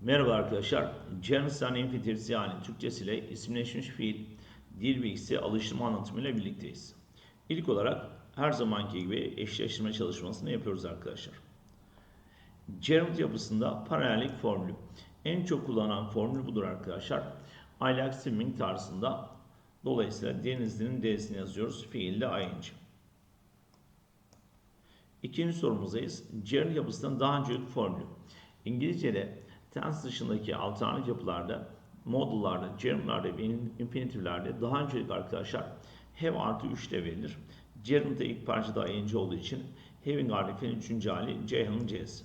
Merhaba arkadaşlar. Germistan infinitif yani Türkçesiyle isimleşmiş fiil dil bilgisi alıştırma anlatımıyla birlikteyiz. İlk olarak her zamanki gibi eşleştirme çalışmasını yapıyoruz arkadaşlar. Gerund yapısında paralellik formülü. En çok kullanılan formül budur arkadaşlar. I swimming tarzında. Dolayısıyla denizlinin D'sini yazıyoruz. Fiilde ing. İkinci sorumuzdayız. Gerund yapısından daha öncelik formülü. İngilizce'de tense dışındaki alternatif yapılarda, modullarda, gerundlarda ve infinitivlerde daha öncelik arkadaşlar have artı 3 ile verilir. Gerund'da ilk parçada ing olduğu için having harfinin üçüncü hali C'nin C'si.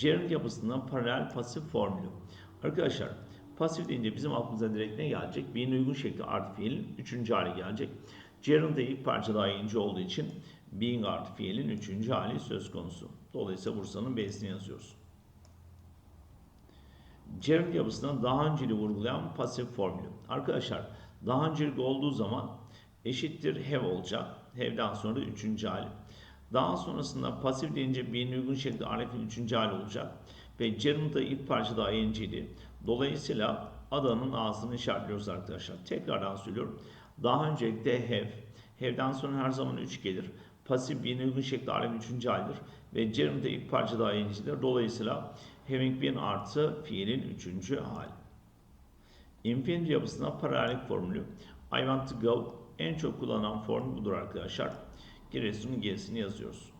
Gerund yapısından paralel pasif formülü. Arkadaşlar pasif deyince bizim aklımıza direkt ne gelecek? Beyin uygun şekli artı fiilin üçüncü hali gelecek. Gerund'da ilk parçada ing olduğu için being artı fiilin üçüncü hali söz konusu. Dolayısıyla Bursa'nın B'sini yazıyoruz. Gerund yapısından daha önceli vurgulayan pasif formülü. Arkadaşlar daha öncelik olduğu zaman eşittir have olacak. Have'den sonra üçüncü hali. Daha sonrasında pasif deyince bir uygun şekilde arifin üçüncü hali olacak. Ve gerund'da ilk parçada ing'di. Dolayısıyla adanın ağzını işaretliyoruz arkadaşlar. Tekrardan söylüyorum. Daha öncelikle have. Have'den sonra her zaman 3 gelir. Pasif bir uygun şekilde arifin üçüncü halidir. Ve gerund'da ilk parçada ing'dir. Dolayısıyla having been artı fiilin üçüncü hali. Infinitive yapısında paralellik formülü. I want to go en çok kullanılan form budur arkadaşlar. Giresun'un G'sini yazıyoruz.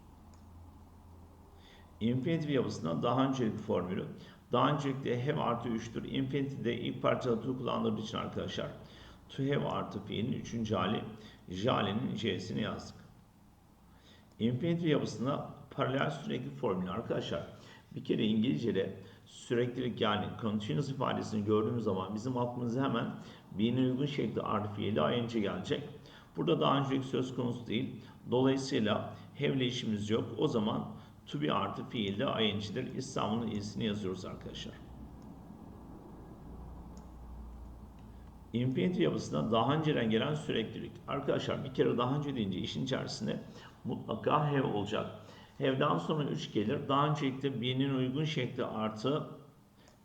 Infinitive yapısında daha öncelik formülü. Daha öncelikle have artı 3'tür. Infinitive'de ilk parçada to kullanıldığı için arkadaşlar. To have artı fiilin üçüncü hali. Jale'nin J'sini yazdık. Infinitive yapısında paralel sürekli formülü arkadaşlar. Bir kere İngilizce'de süreklilik yani continuous ifadesini gördüğümüz zaman bizim aklımıza hemen birine uygun şekilde artı fiili ing gelecek. Burada daha öncelik söz konusu değil. Dolayısıyla have ile işimiz yok. O zaman to be artı fiil de ing'dir. İstanbul'un i'sini yazıyoruz arkadaşlar. Infinitive yapısında daha önceden gelen süreklilik. Arkadaşlar bir kere daha önce deyince işin içerisinde mutlaka have olacak. Have'den sonra 3 gelir. Daha öncelikle birinin uygun şekli artı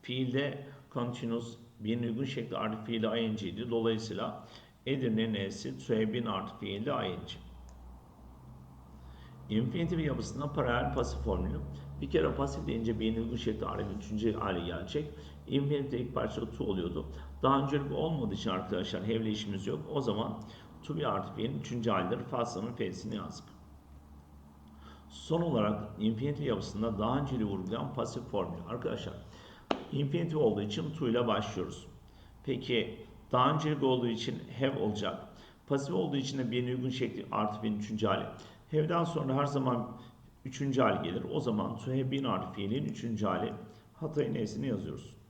fiilde continuous birinin uygun şekli artı fiili ing'di. Dolayısıyla Edirne n'si to have been artı fiili ing. Infinitive yapısında paralel pasif formülü. Bir kere pasif deyince birinin uygun şekli artı üçüncü hale gelecek. Infinitive ilk parçada to oluyordu. Daha öncelik olmadığı için arkadaşlar have ile işimiz yok. O zaman to be artı fiilin üçüncü halidir. Faslının f'sini yazdık. Son olarak infinitive yapısında daha önceli vurgulayan pasif formül. Arkadaşlar infinitive olduğu için to ile başlıyoruz. Peki daha öncelik olduğu için have olacak. Pasif olduğu için de bir uygun şekli artı bir üçüncü hali. Have'den sonra her zaman üçüncü hali gelir. O zaman been artı fiilin üçüncü hali. Hatayın n'sini yazıyoruz.